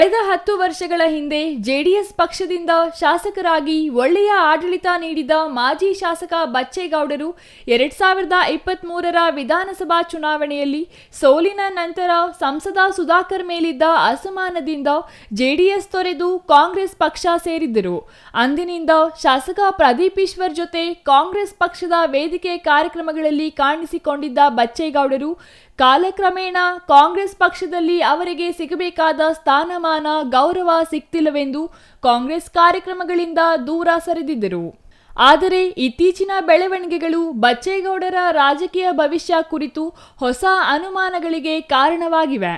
ಕಳೆದ ಹತ್ತು ವರ್ಷಗಳ ಹಿಂದೆ ಜೆಡಿಎಸ್ ಪಕ್ಷದಿಂದ ಶಾಸಕರಾಗಿ ಒಳ್ಳೆಯ ಆಡಳಿತ ನೀಡಿದ ಮಾಜಿ ಶಾಸಕ ಬಚ್ಚೇಗೌಡರು ಎರಡ್ ಸಾವಿರದ ಇಪ್ಪತ್ತ್ ಮೂರರ ವಿಧಾನಸಭಾ ಚುನಾವಣೆಯಲ್ಲಿ ಸೋಲಿನ ನಂತರ ಸಂಸದ ಸುಧಾಕರ್ ಮೇಲಿದ್ದ ಅಸಮಾನದಿಂದ ಜೆಡಿಎಸ್ ತೊರೆದು ಕಾಂಗ್ರೆಸ್ ಪಕ್ಷ ಸೇರಿದ್ದರು. ಅಂದಿನಿಂದ ಶಾಸಕ ಪ್ರದೀಪ್ ಈಶ್ವರ್ ಜೊತೆ ಕಾಂಗ್ರೆಸ್ ಪಕ್ಷದ ವೇದಿಕೆ ಕಾರ್ಯಕ್ರಮಗಳಲ್ಲಿ ಕಾಣಿಸಿಕೊಂಡಿದ್ದ ಬಚ್ಚೇಗೌಡರು ಕಾಲಕ್ರಮೇಣ ಕಾಂಗ್ರೆಸ್ ಪಕ್ಷದಲ್ಲಿ ಅವರಿಗೆ ಸಿಗಬೇಕಾದ ಸ್ಥಾನಮಾನ ಗೌರವ ಸಿಕ್ತಿಲ್ಲವೆಂದು ಕಾಂಗ್ರೆಸ್ ಕಾರ್ಯಕ್ರಮಗಳಿಂದ ದೂರ ಸರಿದಿದ್ದರು. ಆದರೆ ಇತ್ತೀಚಿನ ಬೆಳವಣಿಗೆಗಳು ಬಚ್ಚೇಗೌಡರ ರಾಜಕೀಯ ಭವಿಷ್ಯ ಕುರಿತು ಹೊಸ ಅನುಮಾನಗಳಿಗೆ ಕಾರಣವಾಗಿವೆ.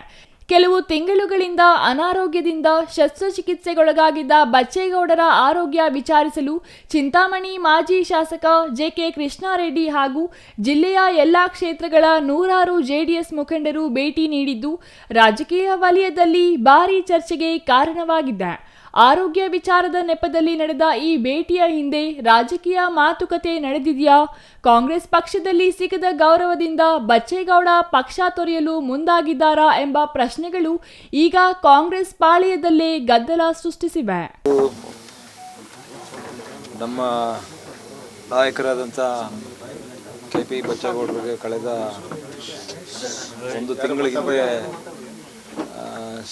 ಕೆಲವು ತಿಂಗಳುಗಳಿಂದ ಅನಾರೋಗ್ಯದಿಂದ ಶಸ್ತ್ರಚಿಕಿತ್ಸೆಗೊಳಗಾಗಿದ್ದ ಬಚ್ಚೇಗೌಡರ ಆರೋಗ್ಯ ವಿಚಾರಿಸಲು ಚಿಂತಾಮಣಿ ಮಾಜಿ ಶಾಸಕ ಜೆಕೆ ಕೃಷ್ಣಾರೆಡ್ಡಿ ಹಾಗೂ ಜಿಲ್ಲೆಯ ಎಲ್ಲಾ ಕ್ಷೇತ್ರಗಳ ನೂರಾರು ಜೆಡಿಎಸ್ ಮುಖಂಡರು ಭೇಟಿ ನೀಡಿದ್ದು ರಾಜಕೀಯ ವಲಯದಲ್ಲಿ ಭಾರೀ ಚರ್ಚೆಗೆ ಕಾರಣವಾಗಿದ್ದೆ ಆರೋಗ್ಯ ವಿಚಾರದ ನೆಪದಲ್ಲಿ ನಡೆದ ಈ ಭೇಟಿಯ ಹಿಂದೆ ರಾಜಕೀಯ ಮಾತುಕತೆ ನಡೆದಿದೆಯಾ? ಕಾಂಗ್ರೆಸ್ ಪಕ್ಷದಲ್ಲಿ ಸಿಗದ ಗೌರವದಿಂದ ಬಚ್ಚೇಗೌಡ ಪಕ್ಷ ತೊರೆಯಲು ಮುಂದಾಗಿದ್ದಾರಾ ಎಂಬ ಪ್ರಶ್ನೆಗಳು ಈಗ ಕಾಂಗ್ರೆಸ್ ಪಾಳೆಯದಲ್ಲೇ ಗದ್ದಲ ಸೃಷ್ಟಿಸಿವೆ. ನಮ್ಮ ನಾಯಕರಾದಂಥ ಕೆ ಪಿ ಬಚ್ಚೇಗೌಡರಿಗೆ ಕಳೆದ ಒಂದು ತಿಂಗಳ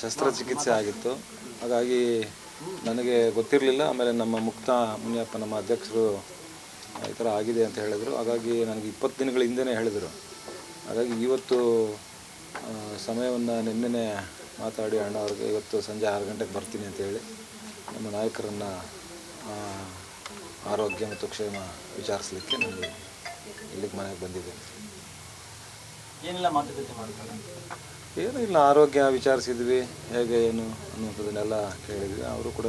ಶಸ್ತ್ರಚಿಕಿತ್ಸೆ ಆಗಿತ್ತು. ಹಾಗಾಗಿ ನನಗೆ ಗೊತ್ತಿರಲಿಲ್ಲ, ಆಮೇಲೆ ನಮ್ಮ ಮುಕ್ತ ಮುನಿಯಪ್ಪ ನಮ್ಮ ಅಧ್ಯಕ್ಷರು ಈ ಥರ ಆಗಿದೆ ಅಂತ ಹೇಳಿದರು. ಹಾಗಾಗಿ ನನಗೆ ಇಪ್ಪತ್ತು ದಿನಗಳ ಹಿಂದೆನೇ ಹೇಳಿದರು. ಹಾಗಾಗಿ ಇವತ್ತು ಸಮಯವನ್ನು ನಿನ್ನೆ ಮಾತಾಡಿ ಅಣ್ಣ ಅವ್ರಿಗೆ ಇವತ್ತು ಸಂಜೆ ಆರು ಗಂಟೆಗೆ ಬರ್ತೀನಿ ಅಂತ ಹೇಳಿ ನಮ್ಮ ನಾಯಕರನ್ನು ಆರೋಗ್ಯ ಮತ್ತು ಕ್ಷೇಮ ವಿಚಾರಿಸಲಿಕ್ಕೆ ನನಗೆ ಇಲ್ಲಿಗೆ ಮನೆಗೆ ಬಂದಿದ್ದೇನೆ. ಏನೆಲ್ಲ ಮಾತುಕತೆ ಮಾಡ್ತಾರೆ ಏನೂ ಇಲ್ಲ, ಆರೋಗ್ಯ ವಿಚಾರಿಸಿದ್ವಿ. ಹೇಗೆ, ಏನು ಅನ್ನುವಂಥದ್ದನ್ನೆಲ್ಲ ಕೇಳಿದ್ವಿ. ಅವರು ಕೂಡ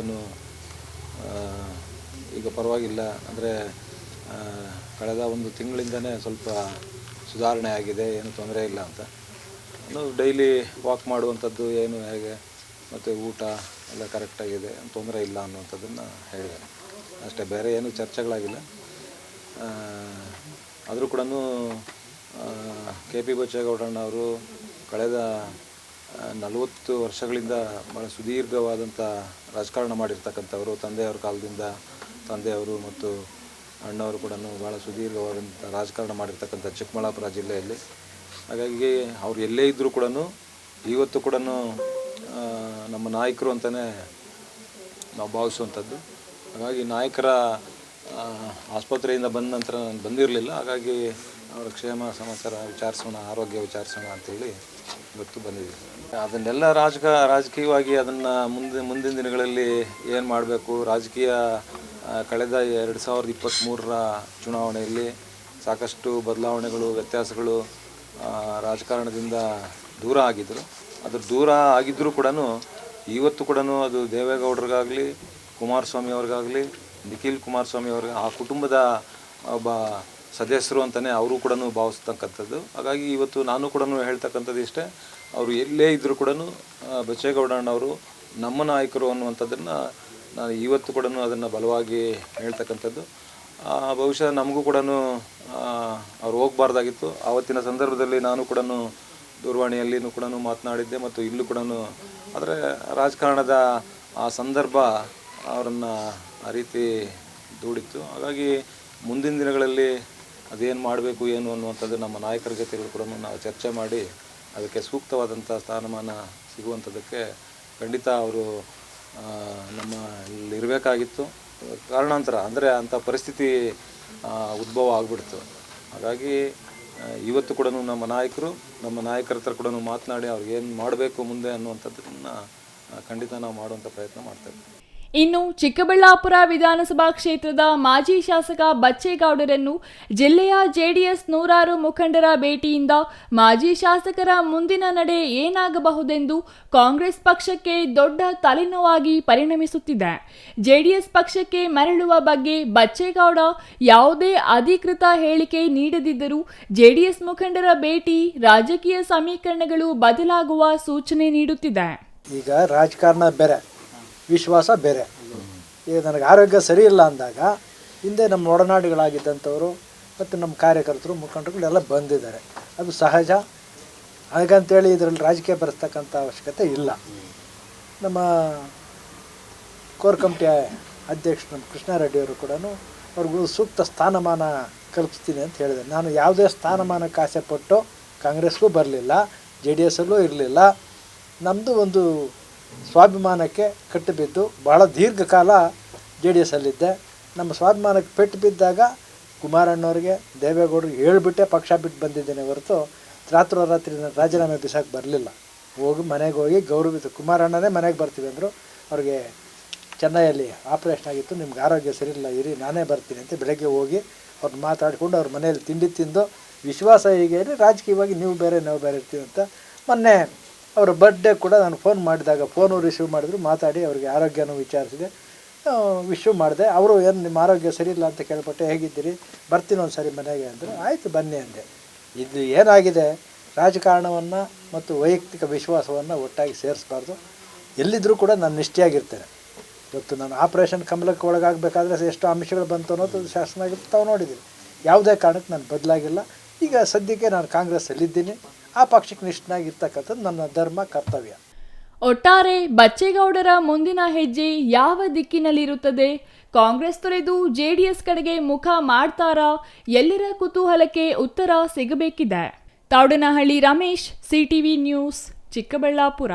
ಈಗ ಪರವಾಗಿಲ್ಲ. ಅಂದರೆ ಕಳೆದ ಒಂದು ತಿಂಗಳಿಂದನೇ ಸ್ವಲ್ಪ ಸುಧಾರಣೆ ಆಗಿದೆ, ಏನು ತೊಂದರೆ ಇಲ್ಲ ಅಂತ. ಡೈಲಿ ವಾಕ್ ಮಾಡುವಂಥದ್ದು ಏನು, ಹೇಗೆ, ಮತ್ತು ಊಟ ಎಲ್ಲ ಕರೆಕ್ಟಾಗಿದೆ ತೊಂದರೆ ಇಲ್ಲ ಅನ್ನುವಂಥದ್ದನ್ನು ಹೇಳಿದ್ದಾರೆ. ಅಷ್ಟೇ, ಬೇರೆ ಏನು ಚರ್ಚೆಗಳಾಗಿಲ್ಲ. ಆದರೂ ಕೂಡ ಕೆ ಪಿ ಬಚ್ಚೇಗೌಡಣ್ಣ ಅವರು ಕಳೆದ ನಲವತ್ತು ವರ್ಷಗಳಿಂದ ಭಾಳ ಸುದೀರ್ಘವಾದಂಥ ರಾಜಕಾರಣ ಮಾಡಿರ್ತಕ್ಕಂಥವರು, ತಂದೆಯವ್ರ ಕಾಲದಿಂದ ತಂದೆಯವರು ಮತ್ತು ಅಣ್ಣವರು ಕೂಡ ಭಾಳ ಸುದೀರ್ಘವಾದಂಥ ರಾಜಕಾರಣ ಮಾಡಿರ್ತಕ್ಕಂಥ ಚಿಕ್ಕಬಳ್ಳಾಪುರ ಜಿಲ್ಲೆಯಲ್ಲಿ. ಹಾಗಾಗಿ ಅವ್ರು ಎಲ್ಲೇ ಇದ್ದರೂ ಕೂಡ ಇವತ್ತು ಕೂಡ ನಮ್ಮ ನಾಯಕರು ಅಂತಲೇ ನಾವು ಭಾವಿಸುವಂಥದ್ದು. ಹಾಗಾಗಿ ನಾಯಕರ ಆಸ್ಪತ್ರೆಯಿಂದ ಬಂದ ನಂತರ ನಾನು ಬಂದಿರಲಿಲ್ಲ. ಹಾಗಾಗಿ ಅವರ ಕ್ಷೇಮ, ಸಮಾಚಾರ ವಿಚಾರಿಸೋಣ, ಆರೋಗ್ಯ ವಿಚಾರಿಸೋಣ ಅಂತೇಳಿ ಇವತ್ತು ಬಂದಿದೆ. ಅದನ್ನೆಲ್ಲ ರಾಜಕ, ರಾಜಕೀಯವಾಗಿ ಅದನ್ನು ಮುಂದೆ, ಮುಂದಿನ ದಿನಗಳಲ್ಲಿ ಏನು ಮಾಡಬೇಕು? ರಾಜಕೀಯ ಕಳೆದ ಎರಡು ಸಾವಿರದ ಇಪ್ಪತ್ತ್ಮೂರರ ಚುನಾವಣೆಯಲ್ಲಿ ಸಾಕಷ್ಟು ಬದಲಾವಣೆಗಳು, ವ್ಯತ್ಯಾಸಗಳು ರಾಜಕಾರಣದಿಂದ ದೂರ ಆಗಿದ್ದರು ಅದು ದೂರ ಆಗಿದ್ದರೂ ಕೂಡ ಇವತ್ತು ಕೂಡ ಅದು ದೇವೇಗೌಡರಿಗಾಗಲಿ ಕುಮಾರಸ್ವಾಮಿ ಅವ್ರಿಗಾಗಲಿ ನಿಖಿಲ್ ಕುಮಾರಸ್ವಾಮಿ ಅವ್ರಿಗೆ ಆ ಕುಟುಂಬದ ಒಬ್ಬ ಸದಸ್ಯರು ಅಂತಲೇ ಅವರು ಕೂಡ ಭಾವಿಸ್ತಕ್ಕಂಥದ್ದು. ಹಾಗಾಗಿ ಇವತ್ತು ನಾನು ಕೂಡ ಹೇಳ್ತಕ್ಕಂಥದ್ದು ಇಷ್ಟೇ, ಅವರು ಎಲ್ಲೇ ಇದ್ದರೂ ಕೂಡ ಬಚ್ಚೇಗೌಡಣ್ಣವರು ನಮ್ಮ ನಾಯಕರು ಅನ್ನುವಂಥದ್ದನ್ನು ನಾನು ಇವತ್ತು ಕೂಡ ಅದನ್ನು ಬಲವಾಗಿ ಹೇಳ್ತಕ್ಕಂಥದ್ದು. ಬಹುಶಃ ನಮಗೂ ಕೂಡ ಅವ್ರು ಹೋಗಬಾರ್ದಾಗಿತ್ತು. ಆವತ್ತಿನ ಸಂದರ್ಭದಲ್ಲಿ ನಾನು ಕೂಡ ದೂರವಾಣಿಯಲ್ಲಿನೂ ಕೂಡ ಮಾತನಾಡಿದ್ದೆ ಮತ್ತು ಇಲ್ಲೂ ಕೂಡ ಆದರೆ ರಾಜಕಾರಣದ ಆ ಸಂದರ್ಭ ಅವರನ್ನು ಆ ರೀತಿ ದೂಡಿತ್ತು. ಹಾಗಾಗಿ ಮುಂದಿನ ದಿನಗಳಲ್ಲಿ ಅದೇನು ಮಾಡಬೇಕು, ಏನು ಅನ್ನುವಂಥದ್ದು ನಮ್ಮ ನಾಯಕರ ಜೊತೆಗಳು ಕೂಡ ನಾವು ಚರ್ಚೆ ಮಾಡಿ ಅದಕ್ಕೆ ಸೂಕ್ತವಾದಂಥ ಸ್ಥಾನಮಾನ ಸಿಗುವಂಥದ್ದಕ್ಕೆ ಖಂಡಿತ ಅವರು ನಮ್ಮ ಇಲ್ಲಿರಬೇಕಾಗಿತ್ತು ಕಾರಣಾಂತರ, ಅಂದರೆ ಅಂಥ ಪರಿಸ್ಥಿತಿ ಉದ್ಭವ ಆಗಿಬಿಡ್ತು. ಹಾಗಾಗಿ ಇವತ್ತು ಕೂಡ ನಮ್ಮ ನಾಯಕರು, ನಮ್ಮ ನಾಯಕರ ಹತ್ರ ಕೂಡ ಮಾತನಾಡಿ ಅವ್ರಿಗೆ ಏನು ಮಾಡಬೇಕು ಮುಂದೆ ಅನ್ನುವಂಥದ್ದನ್ನು ಖಂಡಿತ ನಾವು ಮಾಡುವಂಥ ಪ್ರಯತ್ನ ಮಾಡ್ತೇವೆ ಇನ್ನು ಚಿಕ್ಕಬಳ್ಳಾಪುರ ವಿಧಾನಸಭಾ ಕ್ಷೇತ್ರದ ಮಾಜಿ ಶಾಸಕ ಬಚ್ಚೇಗೌಡರನ್ನು ಜಿಲ್ಲೆಯ ಜೆಡಿಎಸ್ ನೂರಾರು ಮುಖಂಡರ ಭೇಟಿಯಿಂದ ಮಾಜಿ ಶಾಸಕರ ಮುಂದಿನ ನಡೆ ಏನಾಗಬಹುದೆಂದು ಕಾಂಗ್ರೆಸ್ ಪಕ್ಷಕ್ಕೆ ದೊಡ್ಡ ತಲೆನೋವಾಗಿ ಪರಿಣಮಿಸುತ್ತಿದೆ. ಜೆಡಿಎಸ್ ಪಕ್ಷಕ್ಕೆ ಮರಳುವ ಬಗ್ಗೆ ಬಚ್ಚೇಗೌಡ ಯಾವುದೇ ಅಧಿಕೃತ ಹೇಳಿಕೆ ನೀಡದಿದ್ದರೂ ಜೆಡಿಎಸ್ ಮುಖಂಡರ ಭೇಟಿ ರಾಜಕೀಯ ಸಮೀಕರಣಗಳು ಬದಲಾಗುವ ಸೂಚನೆ ನೀಡುತ್ತಿದೆ. ಈಗ ರಾಜಕಾರಣ ಬೇರೆ. ವಿಶ್ವಾಸ ಬೇರೆ. ಈಗ ನನಗೆ ಆರೋಗ್ಯ ಸರಿ ಇಲ್ಲ ಅಂದಾಗ ಹಿಂದೆ ನಮ್ಮ ಒಡನಾಡಿಗಳಾಗಿದ್ದಂಥವರು ಮತ್ತು ನಮ್ಮ ಕಾರ್ಯಕರ್ತರು, ಮುಖಂಡರುಗಳು ಎಲ್ಲ ಬಂದಿದ್ದಾರೆ. ಅದು ಸಹಜ. ಹಾಗಂತೇಳಿ ಇದರಲ್ಲಿ ರಾಜಕೀಯ ಬರೆಸ್ತಕ್ಕಂಥ ಅವಶ್ಯಕತೆ ಇಲ್ಲ. ನಮ್ಮ ಕೋರ್ ಕಮಿಟಿ ಅಧ್ಯಕ್ಷ ನಮ್ಮ ಕೃಷ್ಣಾರೆಡ್ಡಿಯವರು ಕೂಡ ಅವ್ರಿಗೂ ಸೂಕ್ತ ಸ್ಥಾನಮಾನ ಕಲ್ಪಿಸ್ತೀನಿ ಅಂತ ಹೇಳಿದೆ ನಾನು ಯಾವುದೇ ಸ್ಥಾನಮಾನಕ್ಕೆ ಆಸೆ ಪಟ್ಟು ಕಾಂಗ್ರೆಸ್ಗೂ ಬರಲಿಲ್ಲ, ಜೆ ಡಿ ಎಸ್ಸಲ್ಲೂ ಇರಲಿಲ್ಲ. ನಮ್ಮದು ಒಂದು ಸ್ವಾಭಿಮಾನಕ್ಕೆ ಕಟ್ಟು ಬಿದ್ದು ಬಹಳ ದೀರ್ಘಕಾಲ ಜೆ ಡಿ ಎಸ್ಸಲ್ಲಿದ್ದೆ ನಮ್ಮ ಸ್ವಾಭಿಮಾನಕ್ಕೆ ಪೆಟ್ಟು ಬಿದ್ದಾಗ ಕುಮಾರಣ್ಣವ್ರಿಗೆ, ದೇವೇಗೌಡರಿಗೆ ಹೇಳಿಬಿಟ್ಟೆ, ಪಕ್ಷ ಬಿಟ್ಟು ಬಂದಿದ್ದೇನೆ ಹೊರತು ರಾತ್ರೋರಾತ್ರಿ ರಾತ್ರಿ ರಾಜೀನಾಮೆ ಬಿಸಾಕ್ ಬರಲಿಲ್ಲ. ಹೋಗಿ ಮನೆಗೆ ಹೋಗಿ ಗೌರವಿತ ಕುಮಾರಣ್ಣನೇ ಮನೆಗೆ ಬರ್ತೀವಿ ಅಂದರು. ಅವ್ರಿಗೆ ಚೆನ್ನೈಯಲ್ಲಿ ಆಪ್ರೇಷನ್ ಆಗಿತ್ತು, ನಿಮ್ಗೆ ಆರೋಗ್ಯ ಸರಿಯಿಲ್ಲ ಇರಿ, ನಾನೇ ಬರ್ತೀನಿ ಅಂತ ಬೆಳಗ್ಗೆ ಹೋಗಿ ಅವ್ರನ್ನ ಮಾತಾಡಿಕೊಂಡು ಅವ್ರ ಮನೆಯಲ್ಲಿ ತಿಂಡಿ ತಿಂದು, ವಿಶ್ವಾಸ ಹೀಗೆ ರಾಜಕೀಯವಾಗಿ ನೀವು ಬೇರೆ, ನಾವು ಬೇರೆ ಇರ್ತೀವಿ ಅಂತ ಮೊನ್ನೆ ಅವರ ಬರ್ಡೇ ಕೂಡ ನಾನು ಫೋನ್ ಮಾಡಿದಾಗ ಫೋನು ರಿಸೀವ್ ಮಾಡಿದ್ರು, ಮಾತಾಡಿ ಅವರಿಗೆ ಆರೋಗ್ಯನೂ ವಿಚಾರಿಸಿದೆ. ವಿಶ್ವ ಮಾಡಿದೆ. ಅವರು ಏನು, ನಿಮ್ಮ ಆರೋಗ್ಯ ಸರಿ ಇಲ್ಲ ಅಂತ ಕೇಳ್ಪಟ್ಟೆ ಹೇಗಿದ್ದೀರಿ? ಬರ್ತೀನಿ ಒಂದು ಸರಿ ಮನೆಗೆ ಅಂದರು. ಆಯಿತು, ಬನ್ನಿ ಅಂದೆ. ಇದು ಏನಾಗಿದೆ? ರಾಜಕಾರಣವನ್ನು ಮತ್ತು ವೈಯಕ್ತಿಕ ವಿಶ್ವಾಸವನ್ನು ಒಟ್ಟಾಗಿ ಸೇರಿಸ್ಬಾರ್ದು. ಎಲ್ಲಿದ್ದರೂ ಕೂಡ ನಾನು ನಿಷ್ಠೆಯಾಗಿರ್ತೇನೆ. ಇವತ್ತು ನಾನು ಆಪ್ರೇಷನ್ ಕಮಲಕ್ಕೆ ಒಳಗಾಗಬೇಕಾದ್ರೆ ಎಷ್ಟು ಅಂಶಗಳು ಬಂತು ಅನ್ನೋದು ಶಾಸನ ಆಗಿತ್ತು ತಾವು ನೋಡಿದ್ದೀರಿ. ಯಾವುದೇ ಕಾರಣಕ್ಕೆ ನಾನು ಬದಲಾಗಿಲ್ಲ. ಈಗ ಸದ್ಯಕ್ಕೆ ನಾನು ಕಾಂಗ್ರೆಸ್ಸಲ್ಲಿದ್ದೀನಿ. ಆ ಪಕ್ಷಕ್ಕೆ ನಿಷ್ಠನಾಗಿರ್ತಕ್ಕಂಥದ್ದು ನನ್ನ ಧರ್ಮ, ಕರ್ತವ್ಯ. ಒಟ್ಟಾರೆ ಬಚ್ಚೇಗೌಡರ ಮುಂದಿನ ಹೆಜ್ಜೆ ಯಾವ ದಿಕ್ಕಿನಲ್ಲಿರುತ್ತದೆ? ಕಾಂಗ್ರೆಸ್ ತೊರೆದು ಜೆಡಿಎಸ್ ಕಡೆಗೆ ಮುಖ ಮಾಡ್ತಾರಾ? ಎಲ್ಲರ ಕುತೂಹಲಕ್ಕೆ ಉತ್ತರ ಸಿಗಬೇಕಿದೆ? Taudanahalli Ramesh CTV news, Chikkaballapur.